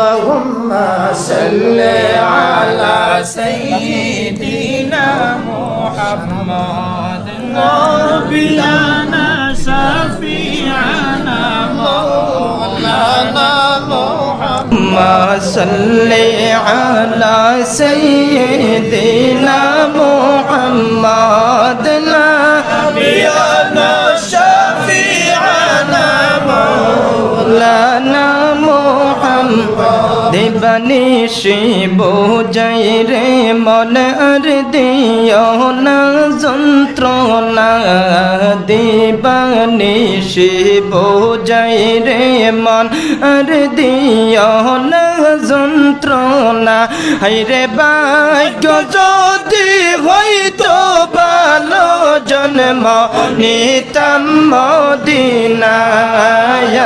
اللهم صل على سيدنا محمد. نبينا شفيعنا مولانا محمد. صل على سيدنا محمد দিবানিশি বোঝাই রে মন আর দিও না, যন্ত্রণা দিবানিশি বোঝাই রে মন আর দিও না, যন্ত্রণা। হাইরে ভাগ্য যদি হইতো ভালো জন্ম নিতাম মদিনায়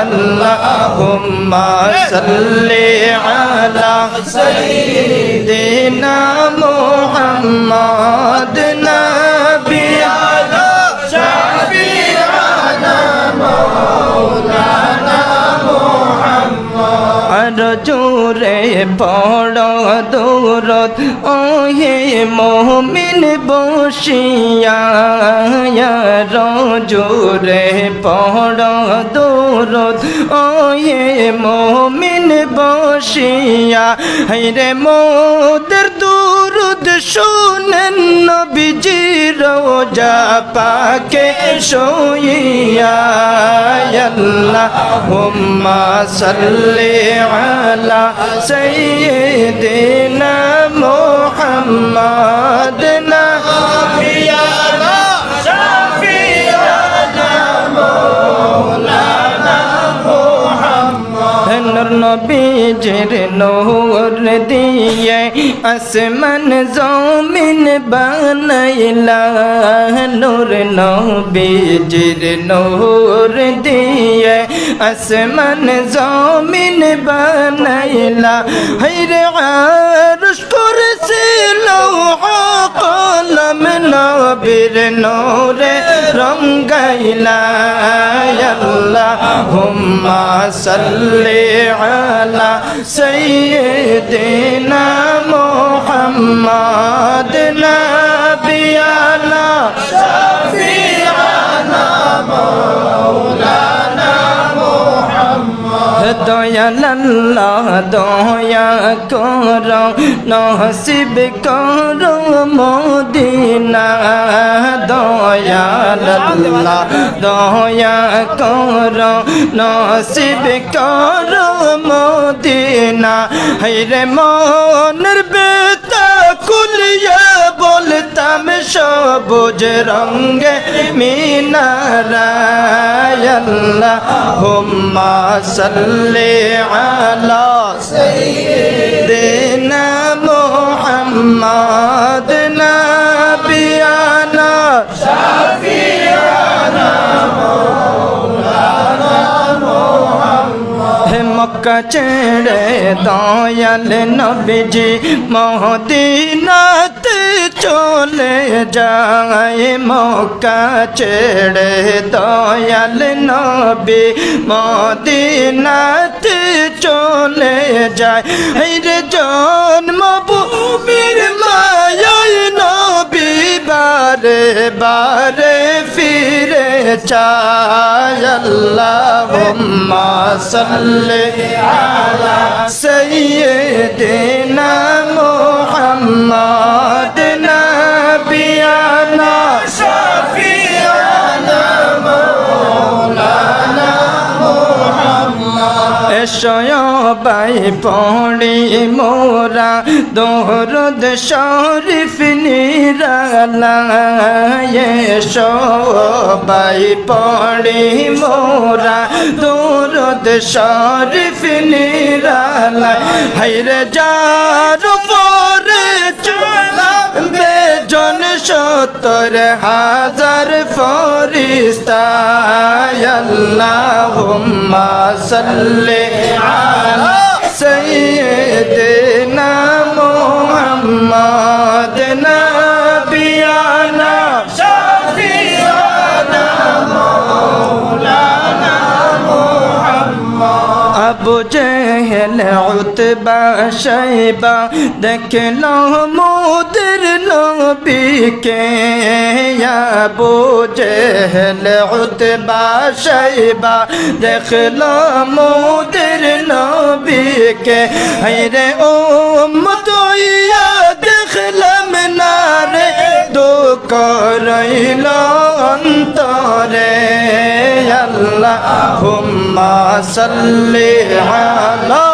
আল্লাহুম্মা সাল্লি আলা সাইয়্যিদিনা মুহাম্মাদ নাবিয়ানা শাফিআনা আর জোরে বড় দৌরত, ওহে মোমিন বসিয়া জোরে বড় দৌরত, ওহে মোমিন বসিয়া হাইরে মোদের দুরুদ শুনেন নবীজি রোজা পাকে শুইয়া আল্লাহুম্মা সাল্লি আলা সাইয়্যিদিনা মুহাম্মাদ নূর নবীজির নূর দিয়ে আসমান জমিন বানাইলা নূর নবীজির নূর দিয়ে আসমান জমিন বানাইলা হাইরে আরশ কুরসি লৌহ কলম নবীর নূরে রঙ্গাইলা আল্লাহুম্মা সাল্লি আলা সাইয়্যিদিনা মুহাম্মাদ নাবিয়ানা শাফিআনা মাওলানা দয়াল আল্লাহ দয়া কর, নসিব কর মোদিনা। দয়াল্লাহ দয়া কর, নসিব কর মোদিনা। হাইরে মনের বেতা সবুজ রঙ্গে মিনারায় আল্লাহ হুম্মা সাল্লি আলা সাইয়্যিদিনা মুহাম্মাদ নাবিয়ানা শাফিআনা হে মক্কা দয়াল নবীজি মহদিনাতে চলে যায় মক্কা ছেড়ে দয়াল নবী মদিনাতে চলে যায়। রে জন্মভূমির মায়ায় নবী বারে বারে ফিরে চায়। আল্লাহুম্মা সাল্লি আলা সাইয়্যিদিনা মুহাম্মাদ এসয়াবাই পড়ি মোরা দোহরদ শরীফ নিরালা এসয়াবাই পড়ি মোরা দোহরদ শরীফ নিরালা হাইরে যার সত্তর হাজার ফরিস্তা আল্লাহুম্মা সাল্লি আলা সাইয়্যিদিনা মুহাম্মাদ মাওলানা Muhammad. Abu Jahl Jahl Utba Shaiba, দেখল মোদের নবীকে। আবু জেহেল উতবা সাইবা, দেখল মোদের নবীকে। হাইরে ও মতইয়া দেখলাম না রে দুঃখ রইল অন্তরে। আল্লাহ হুম্মা সাল্লি আলা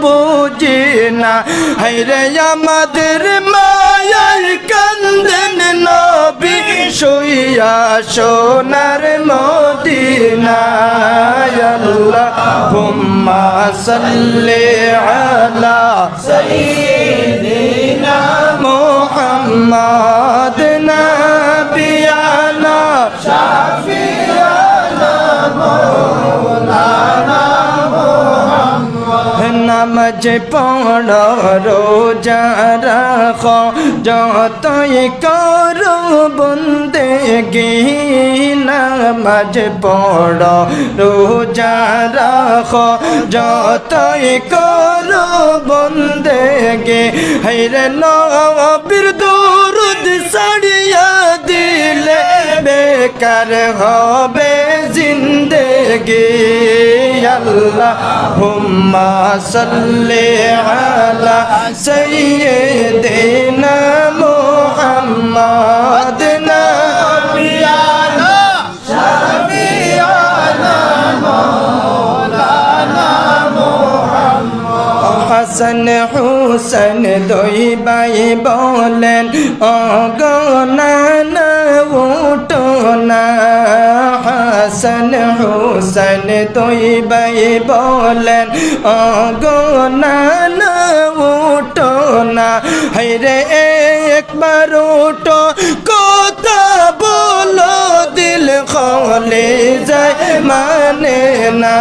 চুবুজি না। হাইরে আমাদের মায়ার কান্দন নবী, শুইয়া সোনার মদিনায় আল্লাহ হুম্মা আলা সাইয়্যিদিনা মুহাম্মাদ নাবিয়ানা। নামাজ পড়, রোজা রাখ, যতই কর বন্দেগি নামাজ পড়, রোজা রাখ, যতই কর বন্দেগে হাইরে নবীর দুরুদ সাড়িয়া দিলে বেকার হবে আল্লাহ হুম্মা সাল্লি আলা মুহাম্মাদ নাবিয়ানা হাসান হুসেন দুই ভাই বলেন অগণান উঠো না। হাসান হুসেন দুই ভাই বলেন অগণান উঠো না। হাইরে একবার উঠো, কথা বলো, দিল খলে যায় মানে না,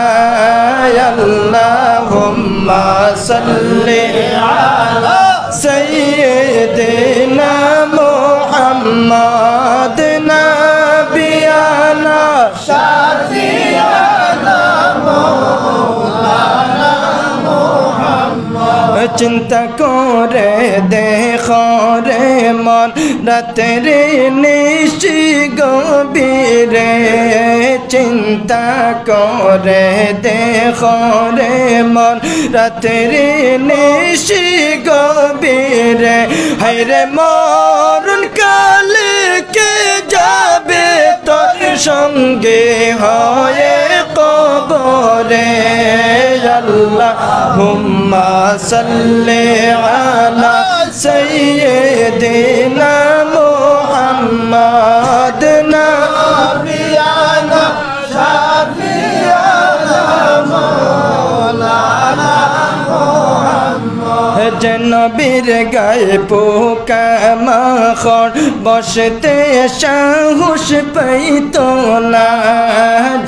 আল্লাহুম্মা সাল্লি আলা সাইয়্যিদিনা মুহাম্মাদ। চিন্তা করে দেখ রে মন, রাতের নিশি গভীরে চিন্তা করে দেখ রে মন, রাতের নিশি গভীরে। হাইরে মরণ কালে কে যাবে তোর সঙ্গে হয়ে কবরে। আল্লাহ হুম্মা সাল্লে আলা সাইয়্যিদিনা মুহাম্মাদ। যেন বীর গায়ে পোকা মাখন, বসতে সাহস পাইত না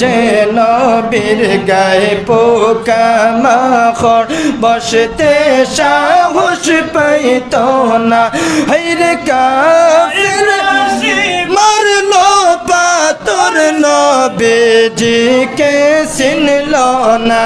যেন বীর গায়ে পোকা মাখন, বসতে সাহস পাইত না। হাইরে কাফির মারলো পাতর নবীজিকে চিনল না।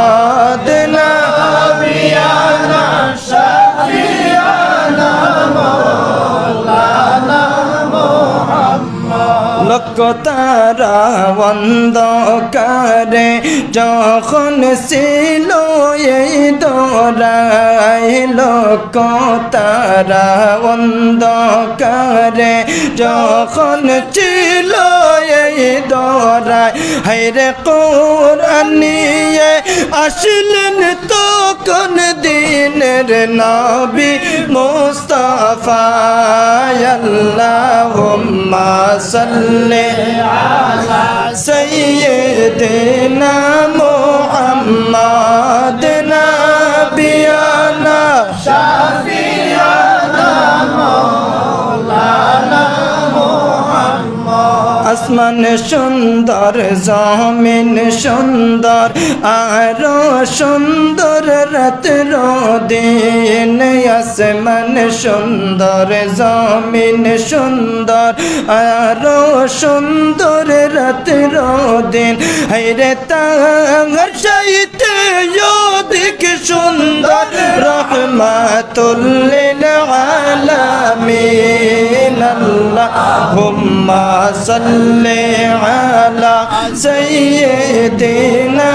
লক্ষ তারা অন্ধকারে যখন ছিল এই দোরাই লক্ষ তারা অন্ধকারে যখন ছিল এই দরায় হাইরে কোরআন নিয়ে আসলেন তো কোন দিনের নবী মুস্তাফা আল্লাহুম্মা সাল্লি আলা সাইয়্যিদিনা মুহাম্মাদ আসমান সুন্দর, জমিন সুন্দর, আর সুন্দর রাত্র দিন আসমান সুন্দর, জমিন সুন্দর, আর সুন্দর রাত্র দিন। হাইরে তাঙ্গার চাইতে সুন্দর রহমাতুল্লিল আলামিন। আল্লাহুম্মা সাল্লি আলা সাইয়্যিদিনা